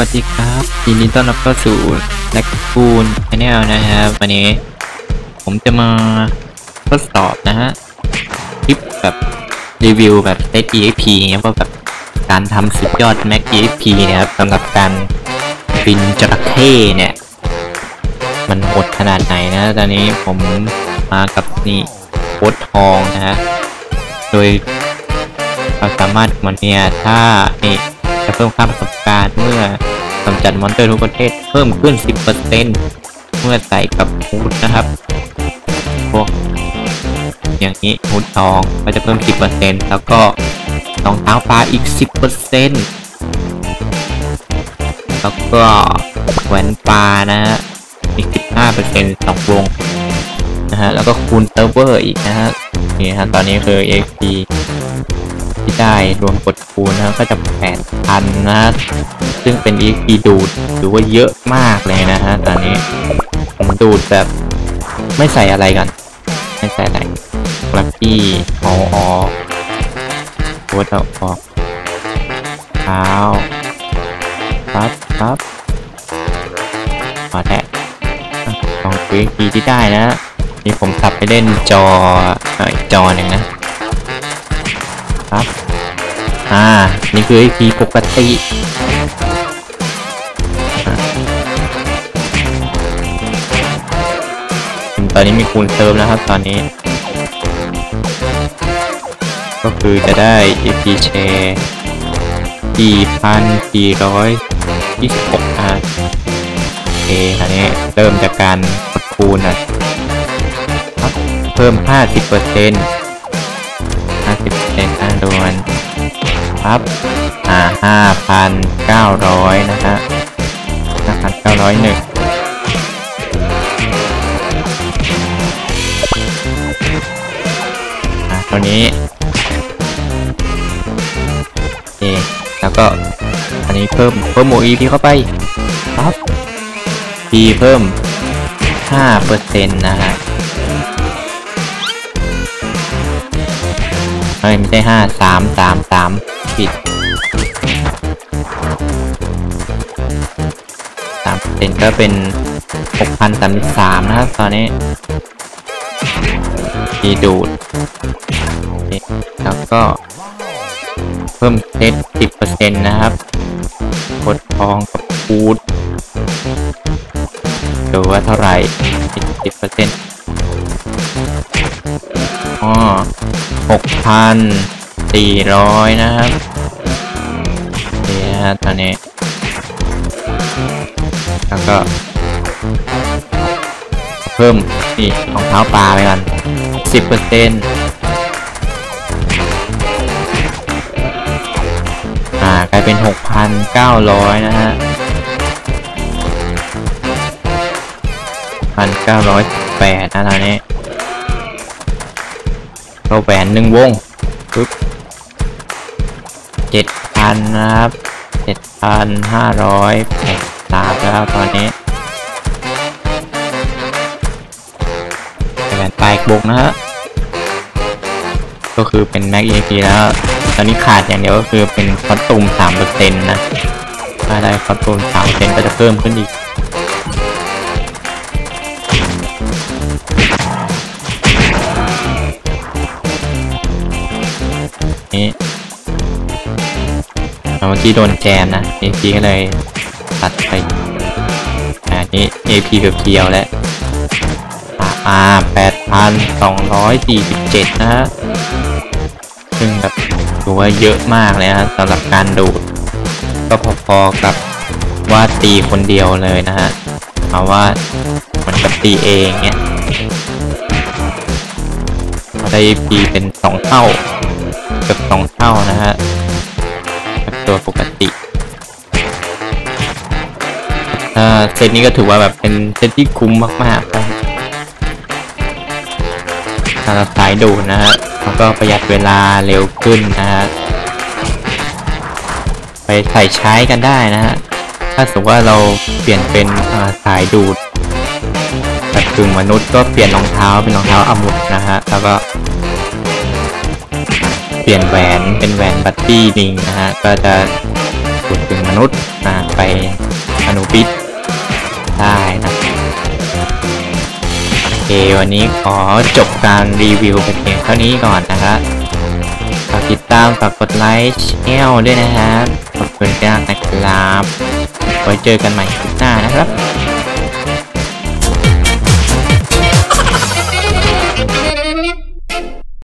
วัสดีครับยินดีต้อนรับเข้าสู่แล็กคูนชาแนลนะครับวันนี้ ผมจะมาทดสอบนะฮะคลิปแบบรีวิวแบบเซต EXP เงี้ยว่าแบบการทำสุดยอด Mac EXP นะครับสำหรับการบินจระเข้เนี่ย มันโหดขนาดไหนนะ ตอนนี้ผมมากับนี่โค้ดทองนะฮะโดยความสามารถมันเนี่ยถ้านี่ จะเพิ่มค่าประสบการณ์เมื่อกำจัดมอนเตอร์ทุกประเภทเพิ่มขึ้น 10%เมื่อใส่กับฮูดนะครับ พวก อย่างนี้ฮูดทองก็จะเพิ่ม 10%แล้วก็รองเท้าฟ้าอีก 10%แล้วก็แหวนปลานะฮะอีก 15%สองวงนะฮะแล้วก็คูณเซิร์ฟเวอร์อีกนะฮะ นี่ฮะตอนนี้คือ XP ที่ได้รวมกดคูณนะก็จะ8,000นะฮะซึ่งเป็น EXP ดูดถือว่าเยอะมากเลยนะฮะตอนนี้ผมดูดแบบไม่ใส่อะไรกัน ไม่ใส่อะไรกราฟี่อ๋ออ๋อโคตรเอาออกเท้าครับครับขอแทะลองดู EXP ที่ได้นะ นี่ผมกลับไปเล่นจออีกจอหนึ่งนะครับ อ่า นี่คือ IP ปกติตอนนี้มีคูณเซิร์ฟแล้วครับตอนนี้ ก็คือจะได้ EP share 4,426อะโอเคอันนี้เริ่มจากการคูณนะ พิ่ม 50%เปอร์เซ็นต์ห้าสิบเซนห้าดวนครับอ่าห้าพันเก้าร้อยนะฮะห้าพันเก้าร้อยหนึ่งอ่าตัวนี้โอแล้วก็อันนี้เพิ่มเพิ่มโมอีพีเข้าไปครับพีเพิ่มห้าเปอร์เซ็นต์นะฮะ เฮ้ยไม่ใช่ห้าสามสามสามผิดสามเซนก็เป็นหกพันสามสิบสามนะครับ ตอนนี้ทีดูดแล้วก็เพิ่มเซตสิบเปอร์เซ็นต์นะครับ กดทองกับคูดดูว่าเท่าไหร่สิบเปอร์เซ็นต์อ๋อ หกพันสี่ร้อยนะครับนี่นะฮะตอนนี้ แล้วก็ เพิ่มนี่รองเท้าปลาไปกันสิบเปอร์เซ็นต์อ่ากลายเป็นหกพันเก้าร้อยนะฮะพันเก้าร้อยแปดนะตอนนี้ เราแหวนหนึ่งวงปึ๊บเจ็ดพันนะครับเจ็ดพันห้าร้อยแปดสามแล้วตอนนี้แหวนปลายบกนะฮะก็คือเป็น Mac EXP แล้วตอนนี้ขาดอย่างเดียวก็คือเป็นคอสตูมสามเปอร์เซ็นต์นะถ้าได้คอสตูมสามเปอร์เซ็นต์ก็จะเพิ่มขึ้นอีก เมื่อกี้โดนแจมนะ AP ก็เลยตัดไปอันนี้ AP เพียวแล้วอาแปดพันสองร้อยสี่สิบเจ็ดนะฮะ ซึ่งแบบถือว่าเยอะมากเลยนะสำหรับการดูด ก็พอๆกับว่าตีคนเดียวเลยนะฮะเอาว่ามันกับตีเองเนี่ยได้ AP เป็นสองเท่าเกือบสองเท่านะฮะ ตัวปกติเซตนี้ก็ถือว่าแบบเป็นเซตที่คุ้มมากๆครับสำหรับสายดูนะฮะแล้วก็ประหยัดเวลาเร็วขึ้นนะฮะ ไปใส่ใช้กันได้นะฮะ ถ้าสมมติว่าเราเปลี่ยนเป็นสายดูดแบบกึ่งมนุษย์ก็เปลี่ยนรองเท้าเป็นรองเท้าอมุดนะฮะ แล้วก็ ปลี่ยนแหวนเป็นแหวนบัตตี้ลิงนะฮะ ก็จะพูดถึงมนุษย์นุษย์นะไปอนุบิสได้นะโอเควันนี้ขอจบการรีวิวไปเพียงเท่านี้ก่อนนะครับฝากติดตามฝากกดไลค์แชร์ด้วยนะครับขอบคุณมากนะครับไว้เจอกันใหม่คลิปหน้านะครับ